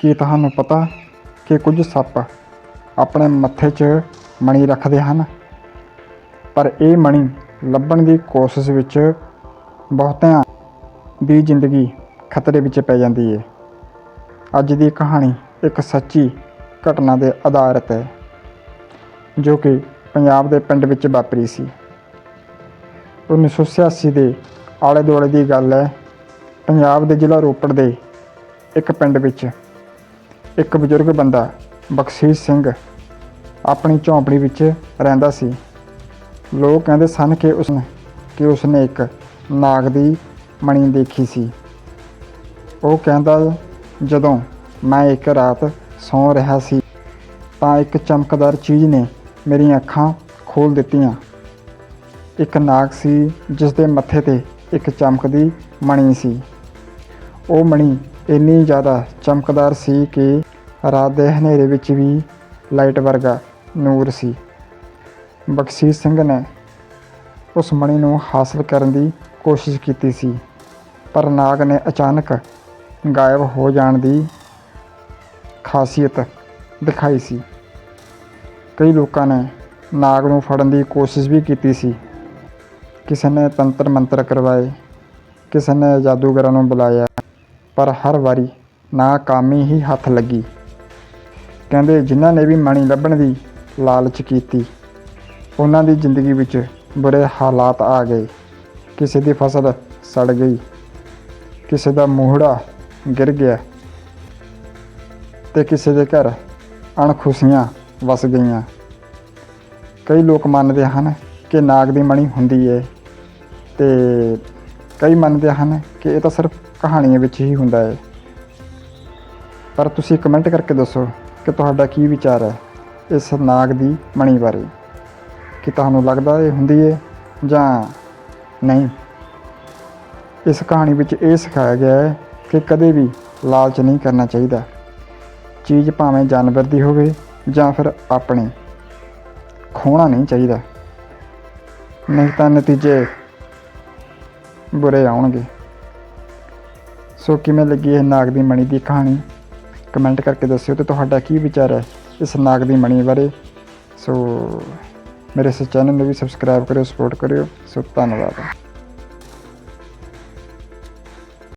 ਕੀ ਤੁਹਾਨੂੰ ਪਤਾ ਕਿ ਕੁਝ ਸੱਪ ਆਪਣੇ ਮੱਥੇ 'ਚ ਮਣੀ ਰੱਖਦੇ ਹਨ? ਪਰ ਇਹ ਮਣੀ ਲੱਭਣ ਦੀ ਕੋਸ਼ਿਸ਼ ਵਿੱਚ ਬਹੁਤਿਆਂ ਦੀ ਜ਼ਿੰਦਗੀ ਖਤਰੇ ਵਿੱਚ ਪੈ ਜਾਂਦੀ ਹੈ ਅੱਜ ਦੀ ਕਹਾਣੀ ਇੱਕ ਸੱਚੀ ਘਟਨਾ ਦੇ ਆਧਾਰਿਤ ਹੈ, ਜੋ ਕਿ ਪੰਜਾਬ ਦੇ ਪਿੰਡ ਵਿੱਚ ਵਾਪਰੀ ਸੀ। 1986 ਦੇ ਆਲੇ ਦੁਆਲੇ ਦੀ ਗੱਲ ਹੈ, ਪੰਜਾਬ ਦੇ ਜ਼ਿਲ੍ਹਾ ਰੋਪੜ ਦੇ ਇੱਕ ਪਿੰਡ ਵਿੱਚ ਇੱਕ ਬਜ਼ੁਰਗ ਬੰਦਾ ਬਖਸ਼ੀਸ਼ ਸਿੰਘ ਆਪਣੀ ਝੌਂਪੜੀ ਵਿੱਚ ਰਹਿੰਦਾ ਸੀ। ਲੋਕ ਕਹਿੰਦੇ ਸਨ ਕਿ ਉਸਨੇ ਕਿ ਉਸਨੇ ਇੱਕ ਨਾਗ ਦੀ ਮਣੀ ਦੇਖੀ ਸੀ। ਉਹ ਕਹਿੰਦਾ, ਜਦੋਂ ਮੈਂ ਇੱਕ ਰਾਤ ਸੌਂ ਰਿਹਾ ਸੀ, ਤਾਂ ਇੱਕ ਚਮਕਦਾਰ ਚੀਜ਼ ਨੇ ਮੇਰੀਆਂ ਅੱਖਾਂ ਖੋਲ ਦਿੱਤੀਆਂ। ਇੱਕ ਨਾਗ ਸੀ ਜਿਸ ਦੇ ਮੱਥੇ ਤੇ ਇੱਕ ਚਮਕਦੀ ਮਣੀ ਸੀ। ਉਹ ਮਣੀ ਇੰਨੀ ਜ਼ਿਆਦਾ ਚਮਕਦਾਰ ਸੀ ਕਿ ਰਾਤ ਦੇ ਹਨੇਰੇ ਵਿੱਚ ਵੀ ਲਾਈਟ ਵਰਗਾ ਨੂਰ ਸੀ। ਬਖਸ਼ੀਸ਼ ਸਿੰਘ ਨੇ ਉਸ ਮਣੀ ਨੂੰ ਹਾਸਲ ਕਰਨ ਦੀ ਕੋਸ਼ਿਸ਼ ਕੀਤੀ ਸੀ, ਪਰ ਨਾਗ ਨੇ ਅਚਾਨਕ ਗਾਇਬ ਹੋ ਜਾਣ ਦੀ ਖਾਸੀਅਤ ਦਿਖਾਈ ਸੀ। ਕਈ ਲੋਕਾਂ ਨੇ ਨਾਗ ਨੂੰ ਫੜਨ ਦੀ ਕੋਸ਼ਿਸ਼ ਵੀ ਕੀਤੀ ਸੀ। ਕਿਸੇ ਨੇ ਤੰਤਰ ਮੰਤਰ ਕਰਵਾਏ, ਕਿਸੇ ਨੇ ਜਾਦੂਗਰਾਂ ਨੂੰ ਬੁਲਾਇਆ। ਪਰ ਹਰ ਵਾਰੀ ਨਾਕਾਮੀ ਹੀ ਹੱਥ ਲੱਗੀ। ਕਹਿੰਦੇ ਜਿਨ੍ਹਾਂ ਨੇ ਵੀ ਮਣੀ ਲੱਭਣ ਦੀ ਲਾਲਚ ਕੀਤੀ, ਉਹਨਾਂ ਦੀ ਜ਼ਿੰਦਗੀ ਵਿੱਚ ਬੁਰੇ ਹਾਲਾਤ ਆ ਗਏ। ਕਿਸੇ ਦੀ ਫਸਲ ਸੜ ਗਈ, ਕਿਸੇ ਦਾ ਮੋਹੜਾ ਗਿਰ ਗਿਆ ਤੇ ਕਿਸੇ ਦੇ ਘਰ ਅਣਖੁਸ਼ੀਆਂ ਵਸ ਗਈਆਂ। ਕਈ ਲੋਕ ਮੰਨਦੇ ਹਨ ਕਿ ਨਾਗ ਦੀ ਮਣੀ ਹੁੰਦੀ ਹੈ ਤੇ ਕਈ ਮੰਨਦੇ ਹਨ ਕਿ ਇਹ ਤਾਂ ਸਿਰਫ ਕਹਾਣੀਆਂ ਵਿੱਚ ਹੀ ਹੁੰਦਾ ਹੈ। ਪਰ ਤੁਸੀਂ ਕਮੈਂਟ ਕਰਕੇ ਦੱਸੋ ਕਿ ਤੁਹਾਡਾ ਕੀ ਵਿਚਾਰ ਹੈ ਇਸ ਨਾਗ ਦੀ ਮਣੀ ਬਾਰੇ। ਕਿ ਤੁਹਾਨੂੰ ਲੱਗਦਾ ਇਹ ਹੁੰਦੀ ਹੈ ਜਾਂ ਨਹੀਂ? ਇਸ ਕਹਾਣੀ ਵਿੱਚ ਇਹ ਸਿਖਾਇਆ ਗਿਆ ਹੈ ਕਿ ਕਦੇ ਵੀ ਲਾਲਚ ਨਹੀਂ ਕਰਨਾ ਚਾਹੀਦਾ। ਚੀਜ਼ ਭਾਵੇਂ ਜਾਨਵਰ ਦੀ ਹੋਵੇ ਜਾਂ ਫਿਰ ਆਪਣੀ। ਖੋਣਾ ਨਹੀਂ ਚਾਹੀਦਾ। ਨਹੀਂ ਤਾਂ ਨਤੀਜੇ ਬੁਰੇ ਆਉਣਗੇ। ਸੋ ਕਿਵੇਂ ਲੱਗੀ ਇਹ ਨਾਗ ਦੀ ਮਣੀ ਦੀ ਕਹਾਣੀ? ਕਮੈਂਟ ਕਰਕੇ ਦੱਸਿਓ ਤੇ ਤੁਹਾਡਾ ਕੀ ਵਿਚਾਰ ਹੈ ਇਸ ਨਾਗ ਦੀ ਮਣੀ ਬਾਰੇ? ਸੋ ਮੇਰੇ ਇਸ ਚੈਨਲ ਨੂੰ ਵੀ ਸਬਸਕ੍ਰਾਈਬ ਕਰਿਓ ਸਪੋਰਟ ਕਰਿਓ। ਸੋ ਧੰਨਵਾਦ।